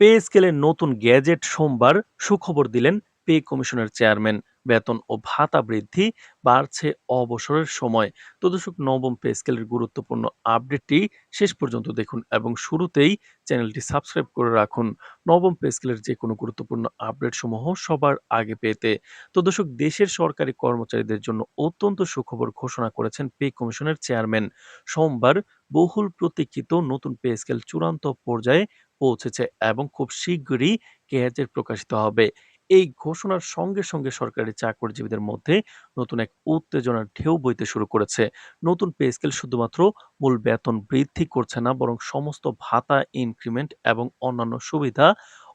Pay স্কেলের নতুন gadget সোমবার সুখবর দিলেন পে কমিশনের চেয়ারম্যান। বেতন ও ভাতা বৃদ্ধি বাড়ছে অবসরের সময়। তো দর্শক নবম পে স্কেলের গুরুত্বপূর্ণ আপডেটটি শেষ পর্যন্ত দেখুন এবং শুরুতেই চ্যানেলটি সাবস্ক্রাইব করে রাখুন। নবম পে স্কেলের যে কোনো গুরুত্বপূর্ণ আপডেট সমূহ সবার আগে পেতে। তো দর্শক দেশের সরকারি কর্মচারীদের জন্য অত্যন্ত সুখবর ঘোষণা করেছেন পে কমিশনের চেয়ারম্যান। সোমবার বহুল প্রতীক্ষিত নতুন পে স্কেল চূড়ান্ত পর্যায়ে পৌঁছেছে এবং খুব শীঘ্রই গেজেট প্রকাশিত হবে। এই ঘোষণার সঙ্গে, সঙ্গে সরকারি চাকরিজীবীদের মধ্যে নতুন এক উত্তেজনার ঢেউ বইতে শুরু করেছে। নতুন পে স্কেল শুধুমাত্র মূল বেতন বৃদ্ধি করছে না বরং সমস্ত ভাতা, ইনক্রিমেন্ট এবং অন্যান্য সুবিধা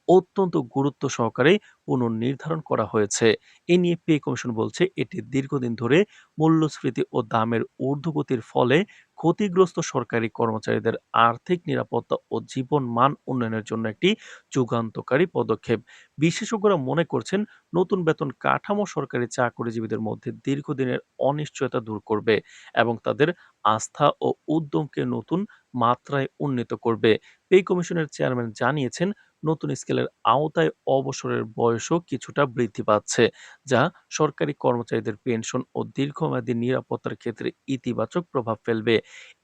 অত্যন্ত গুরুত্ব সহকারে পুনর্নির্ধারণ করা হয়েছে। এ নিয়ে পে কমিশন বলছে এটি দীর্ঘদিন ধরে মূল্যস্ফীতি ও দামের ঊর্ধ্বগতির ফলে ক্ষতিগ্রস্ত সরকারি কর্মচারীদের আর্থিক নিরাপত্তা ও জীবন মান উন্নয়নের জন্য একটি যুগান্তকারী পদক্ষেপ। বিশেষজ্ঞরা মনে করছেন, নতুন বেতন কাঠামো সরকারি চাকরিজীবীদের মধ্যে দীর্ঘদিনের অনিশ্চয়তা দূর করবে এবং তাদের আস্থা ও উদ্যমকে নতুন মাত্রায় উন্নীত করবে। পে কমিশনের চেয়ারম্যান জানিয়েছেন নতুন স্কেলের আওতায় অবসরের বয়সও কিছুটা বৃদ্ধি পাচ্ছে, যা সরকারি কর্মচারীদের পেনশন ও দীর্ঘমেয়াদী নিরাপত্তার ক্ষেত্রে ইতিবাচক প্রভাব ফেলবে।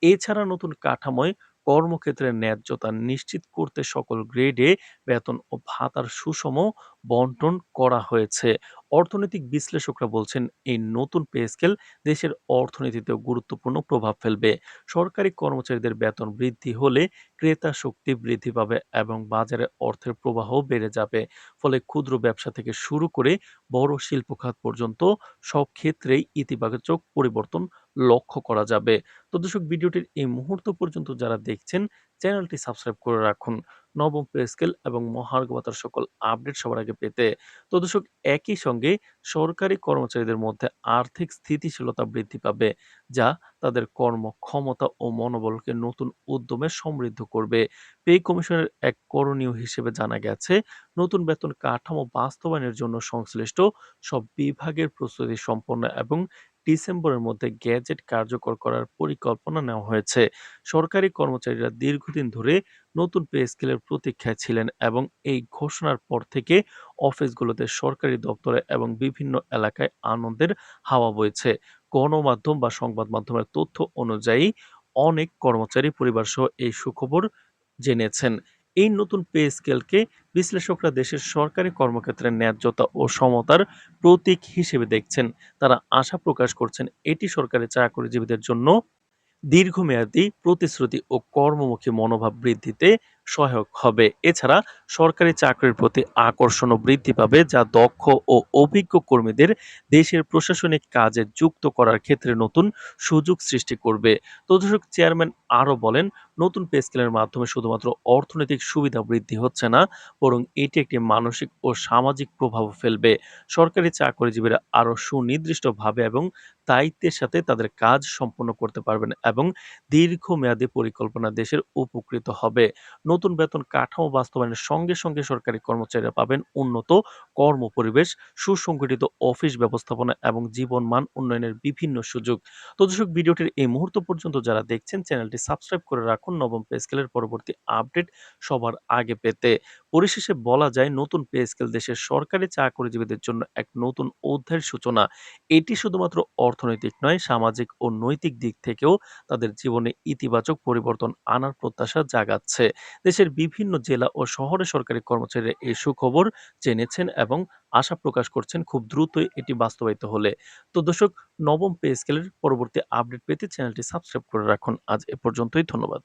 এছাড়া নতুন কাঠামোয় কর্মক্ষেত্রে ন্যায্যতা নিশ্চিত করতে সকল গ্রেডে বেতন ও ভাতার সুষম বন্টন করা হয়েছে। অর্থনৈতিক বিশ্লেষকরা বলছেন, এই নতুন পে স্কেল দেশের অর্থনীতিতেও গুরুত্বপূর্ণ প্রভাব ফেলবে। সরকারি কর্মচারীদের বেতন বৃদ্ধি হলে ক্রেতা শক্তি বৃদ্ধি পাবে এবং বাজারে অর্থের প্রবাহ বেড়ে যাবে। ফলে ক্ষুদ্র ব্যবসা থেকে শুরু করে বড় শিল্প খাত পর্যন্ত সব ক্ষেত্রেই ইতিবাচক পরিবর্তন লক্ষ্য করা যাবে। তো দর্শক, ভিডিওটির এই মুহূর্ত পর্যন্ত যারা দেখছেন, চ্যানেলটি সাবস্ক্রাইব করে রাখুন। নবম পে স্কেল এবং মহার্ঘ ভাতার সকল আপডেট সবার আগে পেতে। তো দর্শক, একই সঙ্গে সরকারি কর্মচারীদের মধ্যে আর্থিক স্থিতিশীলতা বৃদ্ধি পাবে, যা তাদের কর্মক্ষমতা ও মনোবলকে নতুন উদ্যমে সমৃদ্ধ করবে। পে কমিশনের এক করণীয় হিসেবে জানা গেছে, নতুন বেতন কাঠামো বাস্তবায়নের জন্য সংশ্লিষ্ট সব বিভাগের প্রস্তুতি সম্পন্ন এবং ডিসেম্বরের মধ্যে গ্যাজেট কার্যকর করার পরিকল্পনা নেওয়া হয়েছে। সরকারি কর্মচারীরা দীর্ঘদিন ধরে নতুন পে স্কেলের প্রতীক্ষায় ছিলেন এবং এই ঘোষণার পর থেকে অফিসগুলোতে সরকারি দপ্তরে এবং বিভিন্ন এলাকায় আনন্দের হাওয়া বইছে। গণমাধ্যম বা সংবাদ মাধ্যমের তথ্য অনুযায়ী অনেক কর্মচারী পরিবারসহ এই সুখবর জেনেছেন। এই নতুন পে স্কেলকে বিশ্লেষকরা দেশের সরকারি কর্মক্ষেত্রে ন্যায্যতা ও সমতার প্রতীক হিসেবে দেখছেন। তারা আশা প্রকাশ করছেন এটি সরকারি চাকরিজীবীদের জন্য দীর্ঘমেয়াদী প্রতিশ্রুতি ও কর্মমুখী মনোভাব বৃদ্ধিতে সহায়ক হবে। এছাড়া সরকারি চাকরির প্রতি আকর্ষণও বৃদ্ধি পাবে, যা দক্ষ ও অভিজ্ঞ কর্মীদের দেশের প্রশাসনিক কাজে যুক্ত করার ক্ষেত্রে নতুন সুযোগ সৃষ্টি করবে। তদর্শক চেয়ারম্যান আরও বলেন, নতুন পে স্কেলের মাধ্যমে শুধুমাত্র অর্থনৈতিক সুবিধা বৃদ্ধি হচ্ছে না, বরং এটি একটি মানসিক ও সামাজিক প্রভাব ফেলবে। সরকারি চাকরিজীবীরা আরও সুনির্দিষ্টভাবে এবং দায়িত্বের সাথে তাদের কাজ সম্পন্ন করতে পারবেন এবং দীর্ঘমেয়াদী পরিকল্পনা দেশের উপকৃত হবে। নতুন বেতন কাঠামো বাস্তবায়নের সঙ্গে সঙ্গে সরকারি কর্মচারীরা পাবেন উন্নত কর্মপরিবেশ, সুসংগঠিত অফিস ব্যবস্থাপনা এবং জীবনমান উন্নয়নের বিভিন্ন সুযোগ। তো দর্শক, ভিডিওটির এই মুহূর্ত পর্যন্ত যারা দেখছেন, চ্যানেলটি সাবস্ক্রাইব করে রাখুন। নবম পে স্কেলের পরবর্তী আপডেট সবার আগে পেতে। পরিশেষে বলা যায়, নতুন পে স্কেল দেশের সরকারি চাকরিজীবীদের জন্য এক নতুন অধ্যায়ের সূচনা। এটি শুধুমাত্র অর্থনৈতিক নয়, সামাজিক ও নৈতিক দিক থেকেও তাদের জীবনে ইতিবাচক পরিবর্তন আনার প্রত্যাশা জাগাচ্ছে। দেশের বিভিন্ন জেলা ও শহরে সরকারি কর্মচারীরা এই সুখবর জেনেছেন এবং আশা প্রকাশ করছেন খুব দ্রুতই এটি বাস্তবায়িত হলে। তো দর্শক, নবম পে স্কেলের পরবর্তী আপডেট পেতে চ্যানেলটি সাবস্ক্রাইব করে রাখুন। আজ এ পর্যন্তই, ধন্যবাদ।